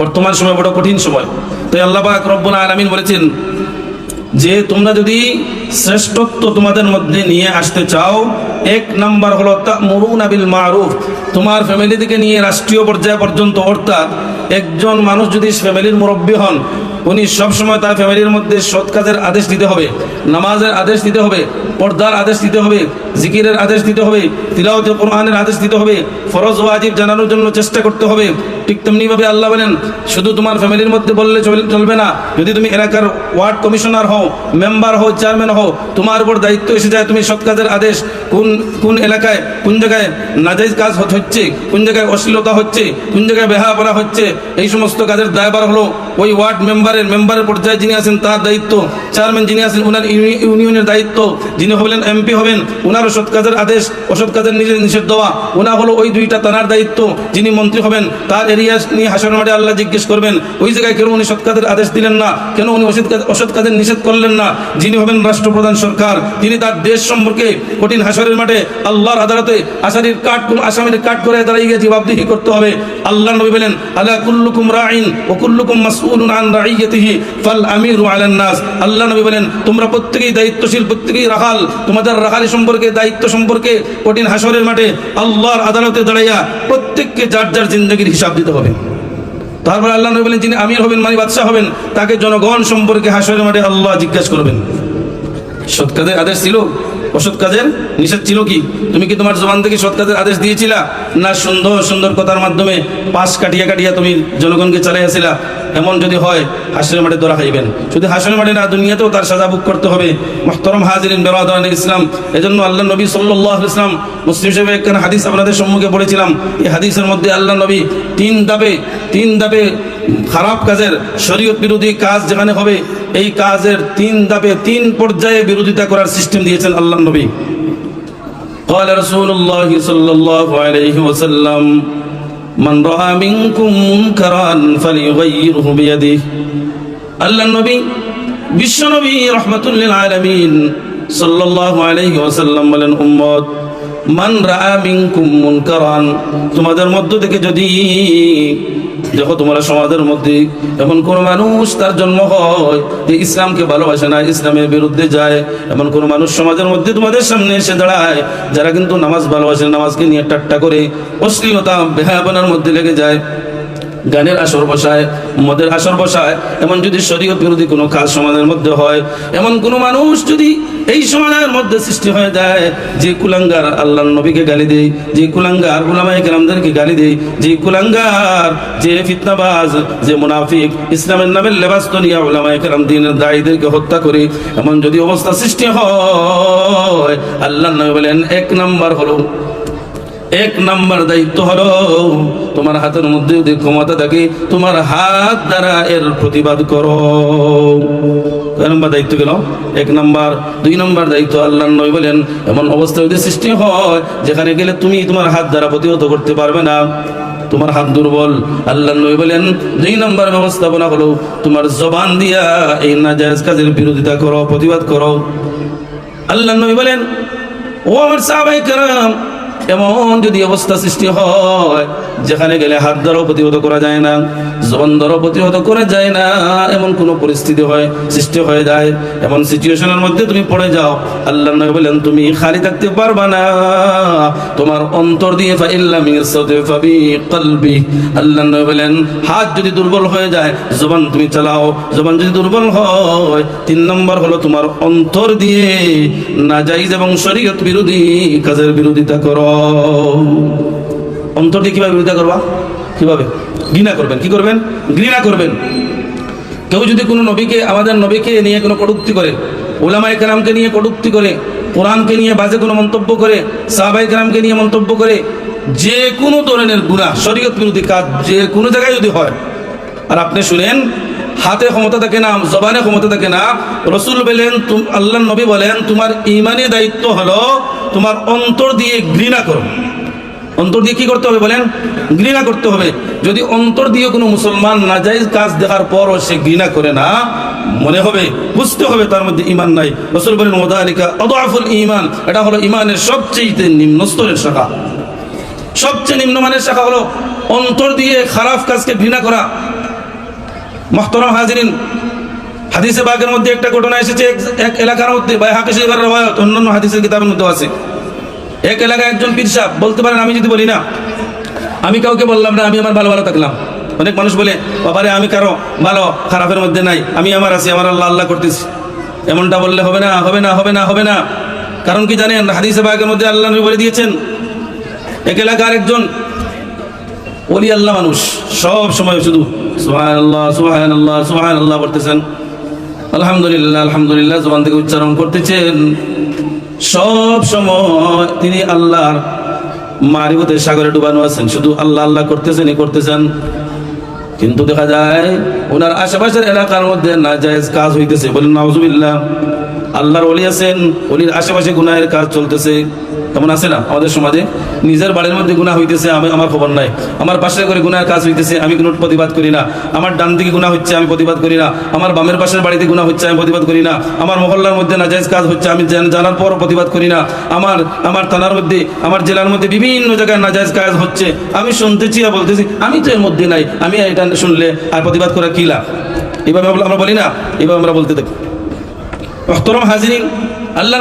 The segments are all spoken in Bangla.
বর্তমান সময় বড় কঠিন সময়। তাই আল্লাহ পাক রব্বুল আলামিন বলেছেন যে তোমরা যদি শ্রেষ্ঠত্ব তোমাদের মধ্যে নিয়ে আসতে চাও, এক নাম্বার হলো মরুন আবিল মারুফ। তোমার ফ্যামিলি থেকে নিয়ে রাষ্ট্রীয় পর্যায় পর্যন্ত, অর্থাৎ একজন মানুষ যদি ফ্যামিলির মুরব্বী হন, উনি সবসময় তার ফ্যামিলির মধ্যে সৎ কাজের আদেশ দিতে হবে, নামাজের আদেশ দিতে হবে, পর্দার আদেশ দিতে হবে জিকিরের আদেশ দিতে হবে তিলাওয়াতে কোরআনের আদেশ দিতে হবে, ফরজ ওয়াজিব জানানোর জন্য চেষ্টা করতে হবে। ঠিক তেমনিভাবে আল্লাহ বলেন, শুধু তোমার ফ্যামিলির মধ্যে বললে চল- চলবে না। যদি তুমি এলাকার ওয়ার্ড কমিশনার হও, মেম্বার হও, চেয়ারম্যান হও, তোমার উপর দায়িত্ব এসে যায় তুমি সৎ কাজের আদেশ, কোন কোন এলাকায়, কোন জায়গায় নাজাইজ কাজ হচ্ছে কোন জায়গায় অশ্লীলতা হচ্ছে, কোন জায়গায় বেহা করা হচ্ছে, এই সমস্ত কাজের দায়বার হলো ওই ওয়ার্ড মেম্বারের মেম্বারের পর্যায়ে যিনি আছেন তার দায়িত্ব। চেয়ারম্যান যিনি আছেন ইউনি- ইউনিয়নের দায়িত্ব। যিনি হবেন এমপি হবেন উনারও সৎ কাজের আদেশ, অসৎ কাজের নিজে নিষেধ দেওয়া, ওনা হলো ওই দুইটা তানার দায়িত্ব, যিনি মন্ত্রী হবেন। তার এরিয়া নিয়ে হাসন মাঠে আল্লাহ জিজ্ঞেস করবেন, ওই জায়গায় কেন উনি সৎ কাজের আদেশ দিলেন না? কেন উনি অসৎ কাজ অসৎ কাজের নিষেধ করলেন না? যিনি হবেন রাষ্ট্রপ্রধান সরকার, তিনি তার দেশ সম্পর্কে কঠিন হাসরের মাঠে আল্লাহর আদালতে আসারির কাঠ আসামির কাঠ করে দাঁড়িয়ে গিয়ে জবাবদিহি করতে হবে। আল্লাহ নবী বলেন, আলা কুল্লুকুম রাইন ও কুল্লুকুম মাসউলুন আন রাইয়াতিহি ফাল আমিরু আলান নাস। আল্লাহ নবী বলেন, তোমরা প্রত্যেকেই দায়িত্বশীল, প্রত্যেকেই রাখাল। তোমাদের রাখালি সম্পর্কে দায়িত্ব সম্পর্কে কঠিন হাসরের মাঠে আল্লাহর আদালতে দাঁড়াইয়া প্রত্যেককে যার যার জিন্দগির হিসাব দিতে হবে। তারপর আল্লাহ নবী বলেন, যিনি আমির হবেন মানে বাদশাহ হবেন, তাকে জনগণ সম্পর্কে হাসরের মাঠে আল্লাহ জিজ্ঞাসা করবেন। সৎ কাজের আদেশ ছিল? অসৎ কাজের নিষেধ ছিল কি? তুমি কি তোমার জবান থেকে সৎ কাজের আদেশ দিয়েছিলা? না, সুন্দর সুন্দর কথার মাধ্যমে পাশ কাটিয়া কাটিয়া তুমি জনগণকে চালাইয়াছিলা? এমন যদি হয় হাসনের মাঠে ধরা খাইবেন শুধু হাসনের মাঠে না দুনিয়াতেও তার সাজা ভোগ করতে হবে মহতরম হাজিরিন বেরাদান ইসলাম এজন্য আল্লাহ নবী সাল্লাহ ইসলাম মুসলিম সাহেব একখানা হাদিস আপনাদের সম্মুখে পড়েছিলাম এই হাদিসের মধ্যে আল্লাহ নবী তিন দাবে তিন দাবে খারাপ কাজের শরীয়ত বিরোধী কাজ যেখানে হবে এই কাজের তিন দাবে তিন পর্যায়ে বিরোধিতা করার সিস্টেম দিয়েছেন আল্লাহ নবী قال رسول الله صلى الله عليه وسلم মান রাআ মিনকুম মুনকারান ফালিগাইরহু বিয়াদিহি। আল্লাহ নবী, বিশ্ব নবী লিল আলামিন সাল্লাল্লাহু আলাইহি ওয়াসাল্লাম বলেন, উম্মত, মান রাআ মিনকুম মুনকারান, তোমাদের মধ্য থেকে যদি দেখো, তোমরা সমাজের মধ্যে এমন কোন মানুষ তার জন্ম হয় যে ইসলামকে ভালোবাসে না, ইসলামের বিরুদ্ধে যায়। এমন কোন মানুষ সমাজের মধ্যে তোমাদের সামনে এসে দাঁড়ায়, যারা কিন্তু নামাজ ভালোবাসে নামাজকে নিয়ে ঠাট্টা করে, অশ্লীলতা, বেহায়াপনার মধ্যে লেগে যায়। গানের আসর বসায় মদের আসর বসায়। এমন যদি শরীয়ত বিরোধী কোনো কাজ সমাজের মধ্যে হয়, এমন কোনো মানুষ যদি এই সমাজের মধ্যে সৃষ্টি হয়ে যায়, যে কুলাঙ্গার আল্লাহ নবীকে গালি দেয়, যে কুলাঙ্গার গুলামাই গ্রামদেরকে গালি দেয়, যে কুলাঙ্গার যে ফিতনাবাজ, যে মুনাফিক, ইসলামের নামের লেবাস নিয়ে উলামাই কালাম দিনের দায়ীদেরকে হত্যা করে, এমন যদি অবস্থা সৃষ্টি হয় আল্লাহ নবী বলেন, এক নম্বর হলো এক নাম্বার দায়িত্ব হলো তোমার হাতের মধ্যে যদি ক্ষমতা থাকে, তোমার হাত দ্বারা এর প্রতিবাদ করো। কয় নাম্বার দায়িত্ব গেল। এক নাম্বার, দুই নাম্বার দায়িত্ব আল্লাহ নয় বলেন, এমন অবস্থা যদি সৃষ্টি হয়, যেখানে গেলে তুমি তোমার হাত দ্বারা প্রতিহত করতে পারবে না। তোমার হাত দুর্বল। আল্লাহ নবী বলেন, দুই নম্বর ব্যবস্থাপনা হলো তোমার জবান দিয়া এই নাজায়েজ কাজের বিরোধিতা করো, প্রতিবাদ করো। আল্লাহ নবী বলেন, ও আমার সাহাবাই কারাম এমন যদি অবস্থা সৃষ্টি হয়, যেখানে গেলে হাত দ্বারাও প্রতিহত করা যায় না, জবান দ্বারাও প্রতিহত করা যায় না, এমন কোনো পরিস্থিতি হয়, সৃষ্টি হয়ে যায়। এমন সিচুয়েশনের মধ্যে তুমি পড়ে যাও। আল্লাহ নবী বলেন, তুমি খালি থাকতে পারবা না। তোমার অন্তর দিয়ে ফাইল্লাম ইয়াসদি ফাবি কলবি। আল্লাহ নবী বলেন, হাত যদি দুর্বল হয়ে যায়, জবান তুমি চালাও। জবান যদি দুর্বল হয়, তিন নম্বর হলো তোমার অন্তর দিয়ে নাজাইজ এবং শরীয়ত বিরোধী কাজের বিরোধিতা করো। অন্তর দিয়ে কীভাবে বিরোধিতা করবা? কীভাবে? ঘৃণা করবেন। কি করবেন? ঘৃণা করবেন। কেউ যদি কোনো নবীকে, আমাদের নবীকে নিয়ে কোনো কটুক্তি করে ওলামাই কালামকে নিয়ে কটুক্তি করে, কোরআনকে নিয়ে বাজে কোনো মন্তব্য করে সাহাবাই কালামকে নিয়ে মন্তব্য করে, যে কোনো ধরনের গুণা শরীয়ত বিরোধী কাজ যে কোনো জায়গায় যদি হয়, আর আপনি শুনেন হাতে ক্ষমতা থাকে না, জবানে ক্ষমতা থাকে না। রসুল বলেন আল্লাহ নবী বলেন, তোমার ইমানি দায়িত্ব হলো তোমার অন্তর দিয়ে ঘৃণা করো। অন্তর দিয়ে কি করতে হবে বলেন? ঘৃণা করতে হবে। যদি অন্তর দিয়ে কোনো মুসলমান নাজাইজ কাজ দেখার পরও সে ঘৃণা করে না, মনে হবে, বুঝতে হবে তার মধ্যে ইমান নাই। রসুল বলেন মোদালিকা অদাফুল ইমান এটা হলো ইমানের সবচেয়ে নিম্ন স্তরের শাখা। সবচেয়ে নিম্নমানের শাখা হলো অন্তর দিয়ে খারাপ কাজকে ঘৃণা করা। মহতরম হাজিরিন। হাদিসে বাগের মধ্যে একটা ঘটনা এসেছে, এক- এলাকার মধ্যে বা রবায়ত অন্যান্য হাদিসের কিতাবের মধ্যে আছে। এক এলাকায় একজন পীর সাহেব, বলতে পারেন, আমি যদি বলি না, আমি কাউকে বললাম না, আমি আমার ভালো ভালো থাকলাম। অনেক মানুষ বলে, বাবারে, আমি কারও ভালো, খারাপের মধ্যে নাই, আমি আমার আছি, আমার আল্লাহ আল্লাহ করতেছি। এমনটা বললে হবে না হবে না হবে না হবে না। কারণ কি জানেন, হাদিসে বাগের মধ্যে আল্লাহ বলে দিয়েছেন, এক এলাকার একজন ওলি আল্লাহ মানুষ। সব সময় শুধু সুহান আল্লাহ সুহান আল্লাহ সুহান আল্লাহ করতেছেন আলহামদুলিল্লাহ আলহামদুলিল্লাহ জবান থেকে উচ্চারণ করতেছেন। সব সময় তিনি আল্লাহর মারিবতের সাগরে ডুবানো আছেন। শুধু আল্লাহ আল্লাহ করতেছেন এ করতেছেন। কিন্তু দেখা যায়, ওনার আশেপাশের এলাকার মধ্যে না জায়েজ কাজ হইতেছে। বলেন, নাউজুবিল্লাহ, আল্লাহর অলি আছেন অলির আশেপাশে গুনাহের কাজ চলতেছে। কেমন আছে না? আমাদের সমাজে নিজের বাড়ির মধ্যে গুনাহ হইতেছে, আমি আমার খবর নাই। আমার পাশের করে গুনাহের কাজ হইতেছে, আমি কোনো প্রতিবাদ করি না। আমার ডান দিকে গুনাহ হচ্ছে, আমি প্রতিবাদ করি না। আমার বামের পাশের বাড়িতে গুনাহ হচ্ছে, আমি প্রতিবাদ করি না। আমার মহল্লার মধ্যে নাজাইজ কাজ হচ্ছে, আমি জানার পরও প্রতিবাদ করি না। আমার আমার থানার মধ্যে, আমার জেলার মধ্যে বিভিন্ন জায়গায় নাজাইজ কাজ হচ্ছে। আমি শুনতেছি আর বলতেছি, আমি তো এর মধ্যে নাই। আমি এটা শুনলে আর প্রতিবাদ করা কি লাভ? এইভাবে আমরা- বলি না এইভাবে আমরা বলতে থাকি। মোহতরম হাজিরিন, আল্লাহ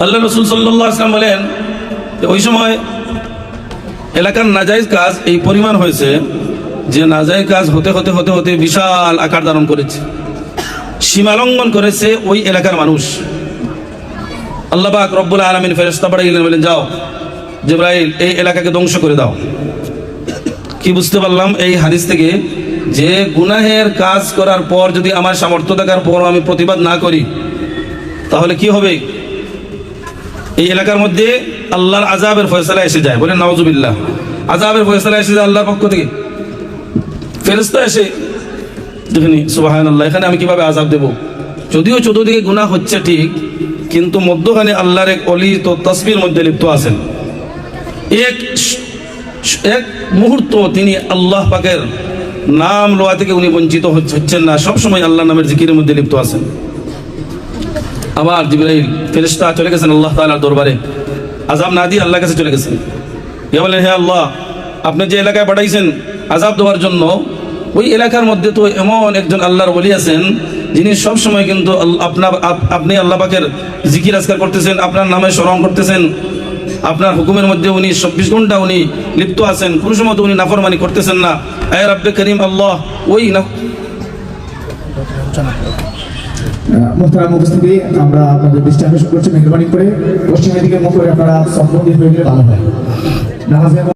আল্লাহ রসুল সাল্লাহ আসলাম বলেন যে ওই সময় এলাকার নাজাইজ কাজ এই পরিমাণ হয়েছে যে নাজাইজ কাজ হতে হতে হতে হতে বিশাল আকার ধারণ করেছে সীমালঙ্ঘন করেছে ওই এলাকার মানুষ। আল্লাহ পাক রব্বুল আলমিন ফেরস্তা পাঠাইলেন বলেন, যাও, জিব্রাইল, এই এলাকাকে ধ্বংস করে দাও। কি বুঝতে পারলাম এই হাদিস থেকে যে গুনাহের কাজ করার পর যদি আমার সামর্থ্য থাকার পর আমি প্রতিবাদ না করি, তাহলে কি হবে? এই এলাকার মধ্যে আল্লাহর আজাবের ফয়সালা এসে যায়। বলে নওয়াজুবিল্লাহ আজাবের ফয়সালা এসে যায় আল্লাহর পক্ষ থেকে। ফেরস্তা এসে, দেখিনি সুবাহান আল্লাহ এখানে আমি কীভাবে আজাব দেব? যদিও চতুর্দিকে গুনাহ হচ্ছে ঠিক, কিন্তু মধ্যখানে আল্লাহর এক অলি তো তসবির মধ্যে লিপ্ত আছেন। এক এক মুহূর্ত তিনি আল্লাহ পাকের নাম লোয়া থেকে উনি বঞ্চিত হচ্ছেন না। সবসময় আল্লাহ নামের জিকিরের মধ্যে লিপ্ত আছেন। আবার জিব্রাইল, ফেরেশতা চলে গেছেন আল্লাহ তাআলার দরবারে। আজাব না দিয়ে আল্লাহ কাছে চলে গেছেন। ইয়া বলেন, হে আল্লাহ, আপনি যে এলাকায় পাঠাইছেন আজাব দেওয়ার জন্য, ওই এলাকার মধ্যে তো এমন একজন আল্লাহর বলি আছেন, যিনি সবসময় কিন্তু আপনার আপনি আল্লাহ পাকের জিকির আজকার করতেছেন, আপনার নামে স্মরণ করতেছেন। আপনার হুকুমের মধ্যে উনি চব্বিশ ঘণ্টা উনি লিপ্ত আছেন কোনো সময় উনি নাফরমানি করতেছেন না। আয় রাব্বে করিম আল্লাহ, ওই না আমরা আপনাদের দৃষ্টি আকর্ষণ করছি মেহরবানি করে। পশ্চিমের দিকে মুখ করে আপনারা ভালো হয়।